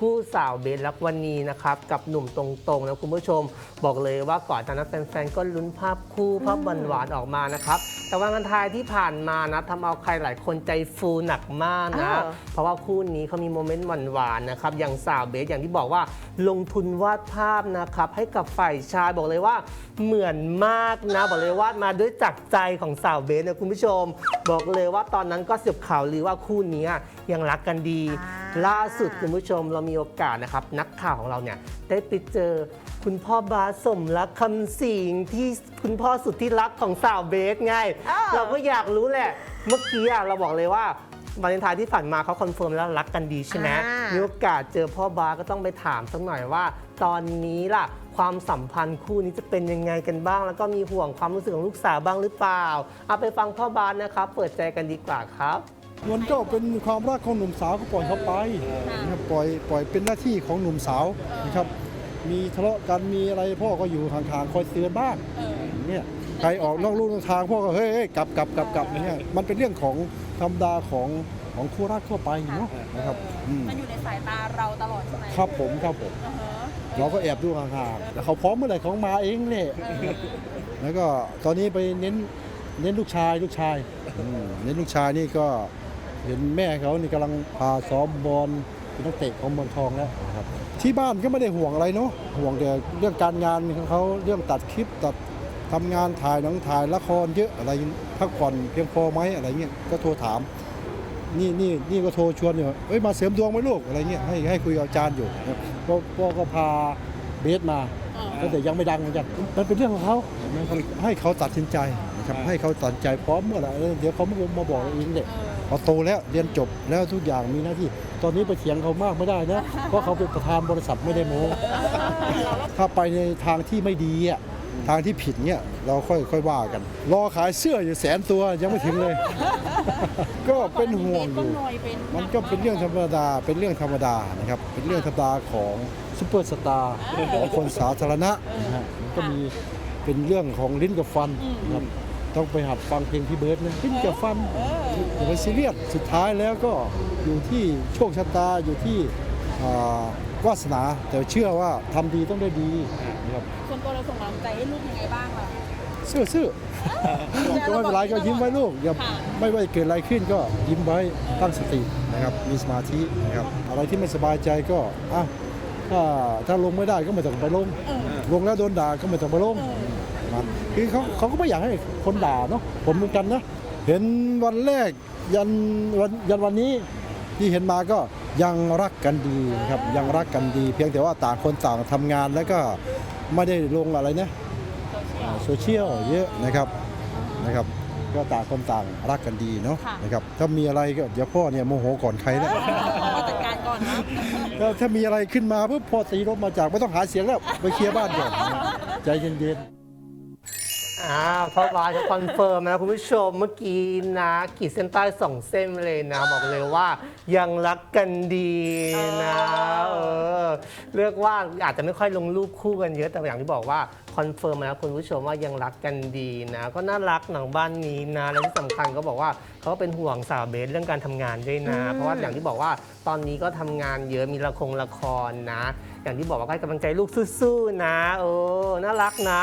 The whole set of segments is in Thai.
คู่สาวเบสรักวันนี้นะครับกับหนุ่มตรงๆนะคุณผู้ชม บอกเลยว่าก่อนหน้านั้นแฟนๆก็ลุ้นภาพคู่ภาพหวานๆออกมานะครับแต่วันกันทายที่ผ่านมานะทำเอาใครหลายคนใจฟูหนักมากนะอ้าวเพราะว่าคู่นี้เขามีโมเมนต์หวานๆนะครับ อย่างสาวเบสอย่างที่บอกว่าลงทุนวาดภาพนะครับ ให้กับฝ่ายชายบอกเลยว่าเหมือนมากนะ บอกเลยว่ามาด้วยจากใจของสาวเบสนะคุณผู้ชม บอกเลยว่าตอนนั้นก็เสียบข่าวลือว่าคู่นี้ยังรักกันดี ล่าสุดคุณผู้ชมเรามีโอกาสนะครับ นักข่าวของเราเนี่ยได้ไปเจอคุณพ่อบาสสมรักคำสิงที่คุณพ่อสุดที่รักของสาวเบสไง อ้าว เราก็อยากรู้แหละ เมื่อกี้อะเราบอกเลยว่าวันเลนไทายที่ผ่านมาเขาคอนเฟิร์มแล้วรักกันดีใช่ไหมอ่ามี มีโอกาสเจอพ่อบาสก็ต้องไปถามสักหน่อยว่า ตอนนี้ล่ะ ความสัมพันธ์คู่นี้จะเป็นยังไงกันบ้าง แล้วก็มีห่วงความรู้สึกของลูกสาวบ้างหรือเปล่าเอาไปฟังพ่อบาสนะครับเปิดใจกันดีกว่าครับ มันก็เป็นความรักของหนุ่มสาวก็ปล่อยเขาไปนะครับปล่อยปล่อยเป็นหน้าที่ของหนุ่มสาวนะครับมีทะเลาะกันมีอะไรพ่อก็อยู่ห่างๆคอยเตือนบ้างเนี่ยใครออกนอกลู่นอกทางพ่อก็เฮ้ยเฮ้ยกลับกลับกลับกลับอย่างเงี้ยมันเป็นเรื่องของธรรมดาของของคู่รักทั่วไปเนาะนะครับอืมมันอยู่ในสายตาเราตลอดใช่ไหมครับผมครับผมอือฮะเราก็แอบดูห่างๆแต่เขาพร้อมเมื่อไหร่เขามาเองแหละแล้วก็ตอนนี้ไปเน้นเน้นลูกชายลูกชายอืมเน้นลูกชายนี่ก็ เห็นแม่เขานี่กำลังพาซ้อมบอลเป็นนักเตะของเมืองทองแล้วนะครับ ที่บ้านก็ไม่ได้ห่วงอะไรเนาะห่วงแต่เรื่องการงานของเขาเรื่องตัดคลิปตัดทำงานถ่ายหนังถ่ายละครเยอะอะไรพักผ่อนเพียงพอไหมอะไรเงี้ยก็โทรถาม นี่นี่นี่ก็โทรชวนอยู่เอ้ยมาเสริมดวงไหมลูกอะไรเงี้ยให้ให้คุยกับอาจารย์อยู่นะครับพ่อพ่อก็พาเบสมาตั้งแต่ยังไม่ดังเหมือนกันมันเป็นเรื่องของเขานะครับให้เขาตัดสินใจ นะครับให้เขาตัดสินใจพร้อมเมื่อไหร่เออเดี๋ยวเขามามาบอกเราเองเด็กเขาโตแล้วเรียนจบแล้วทุกอย่างมีหน้าที่ ตอนนี้ไปเถียงเขามากไม่ได้นะ เพราะเขาเป็นประธานบริษัทไม่ได้โม้ถ้าไปในทางที่ไม่ดีอะทางที่ผิดเนี่ยเราค่อยค่อยว่ากัน รอขายเสื้ออยู่แสนตัวยังไม่ถึงเลย ก็เป็นห่วงอยู่ก็หน่อยเป็นมันก็เป็นเรื่องธรรมดา เป็นเรื่องธรรมดานะครับ เป็นเรื่องธรรมดาของซุปเปอร์สตาร์ของคนสาธารณะนะฮะมันก็มีเป็นเรื่องของลิ้นกับฟันนะครับ ต้องไปหัดฟังเพลงพี่เบิร์ดนะลิ้นกับฟันอย่าไปซีเรียสสุดท้ายแล้วก็อยู่ที่โชคชะตาอยู่ที่อ่าวาสนาแต่เชื่อว่าทำดีต้องได้ดีนะครับส่วนตัวเราส่งกำลังใจให้ลูกยังไงบ้างล่ะซื่อซื่อก็ไม่เป็นไรก็ยิ้มไว้ลูกอย่าค่ะไม่ว่าจะเกิดอะไรขึ้นก็ยิ้มไว้ตั้งสตินะครับมีสมาธินะครับอะไรที่ไม่สบายใจก็อ้าวถ้าถ้าลงไม่ได้ก็ไม่ต้องไปลง ลงแล้วโดนด่าก็ไม่ต้องไปลง มันคือเขาเขาก็ไม่อยากให้คนด่าเนาะผมเหมือนกันนะ เห็นวันแรกยันวันยันวันนี้ที่เห็นมาก็ยังรักกันดีนะครับยังรักกันดี เพียงแต่ว่าต่างคนต่างทำงานแล้วก็ไม่ได้ลงอะไรนะโซเชียลเยอะนะครับนะครับก็ต่างคนต่างรักกันดีเนาะค่ะ นะครับถ้ามีอะไรก็เดี๋ยวพ่อเนี่ยโมโหก่อนใครแล้วมาจัดการก่อนนะก็ถ้ามีอะไรขึ้นมาปุ๊บพ่อตีรถมาจากไม่ต้องหาเสียงแล้วไปเคลียร์บ้านก่อนใจเย็นๆ อ่าพ่อบาสเขาคอนเฟิร์มนะคุณผู้ชมเมื่อกี้นะขีดเส้นใต้สองเส้นเลยนะ บอกเลยว่ายังรักกันดีนะเออเรียกว่าอาจจะไม่ค่อยลงรูปคู่กันเยอะแต่อย่างที่บอกว่าคอนเฟิร์มมาแล้วคุณผู้ชมว่ายังรักกันดีนะ ก็น่ารักหนังบ้านนี้นะและที่สำคัญก็บอกว่าเขาก็เป็นห่วงสาวเบสเรื่องการทำงานด้วยนะ เพราะว่าอย่างที่บอกว่าตอนนี้ก็ทำงานเยอะมีละครละครนะ อย่างที่บอกว่าให้กำลังใจลูกสู้ๆนะ เออน่ารักนะ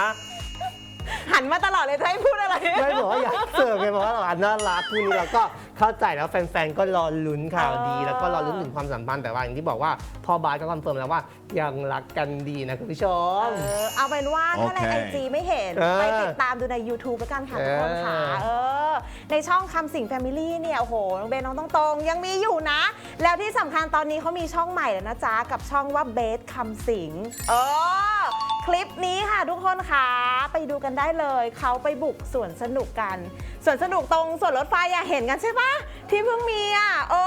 หันมาตลอดเลยจะให้พูดอะไร ไม่บอกว่าอยากเสิร์ฟไงบอกว่าหลานน่ารักคู่นี้เราก็เข้าใจแล้วแฟนๆก็รอลุ้นข่าวดีเออแล้วก็รอลุ้นถึงความสัมพันธ์แต่ว่าอย่างที่บอกว่าพ่อบาสก็คอนเฟิร์มแล้วว่ายังรักกันดีนะคุณผู้ชม เออเอาเป็นว่าถ้าในโอไอเค จีไม่เห็น เออ ไปติดตามดูใน YouTube แล้วกันค่ะทุกคนค่ะเออเออในช่องคำสิงแฟมิลี่เนี่ย โอ้โห น้องเบนน้องตรงๆ ยังมีอยู่นะ แล้วที่สำคัญตอนนี้เขามีช่องใหม่แล้วนะจ๊ะ กับช่องว่าเบสคำสิง เออ คลิปนี้ค่ะทุกคนค่ะไปดูกันได้เลย เขาไปบุกสวนสนุกกันสวนสนุกตรงสวนรถไฟอะเห็นกันใช่ปะที่เพิ่งมีอะโอ้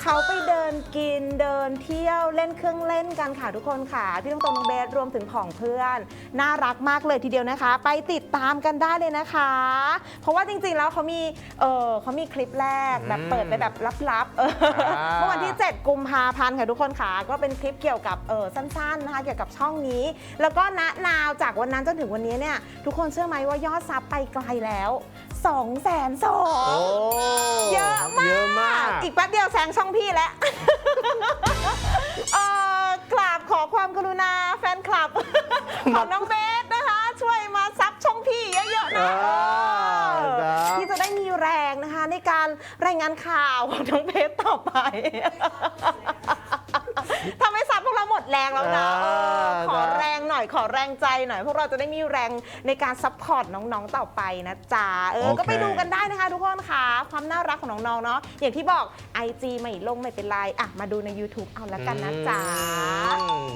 เขาไปเดินกินเดินเที่ยวเล่นเครื่องเล่นกันค่ะทุกคนค่ะ พี่ต้องตรงน้องเบสรวมถึงของเพื่อน น่ารักมากเลยทีเดียวนะคะ ไปติดตามกันได้เลยนะคะ เพราะว่าจริงๆแล้วเขามีเออเขามีคลิปแรกแบบเปิดไปแบบลับๆเอออ่าเมื่อวันที่ 7 กุมภาพันธ์ค่ะทุกคนค่ะ ก็เป็นคลิปเกี่ยวกับเออสั้นๆนะคะเกี่ยวกับช่องนี้ แล้วก็ณนาวจากวันนั้นจนถึงวันนี้เนี่ยทุกคนเชื่อไหมว่ายอดซับไปไกลแล้ว2 0 0 0 0 0โอ้เยอะมากเยอะมาก อีกแป๊บเดียวแซงช่องพี่แล้วเอนาแฟนคลับ ของน้องเบสนะคะ ช่วยมาซับช่องพี่เยอะๆนะอ่าเออนะที่จะได้มีแรงนะคะ ในการรายงานข่าวของน้องเบสต่อไปทำให้ซับพวกเราหม ดแรงแล้วนะเออขอแรงหน่อยขอแรงใจหน่อย พวกเราจะได้มีแรงในการซัพพอร์ตน้องๆต่อไปนะจ๊ะเออโอเคก็ไปดูกันได้นะคะทุกคนค่ะ ความน่ารักของน้องๆเนาะอย่างที่บอก IG ไม่ลงไม่เป็นไรอะมาดูใน YouTube เอาละกันนะจ๊ะอืม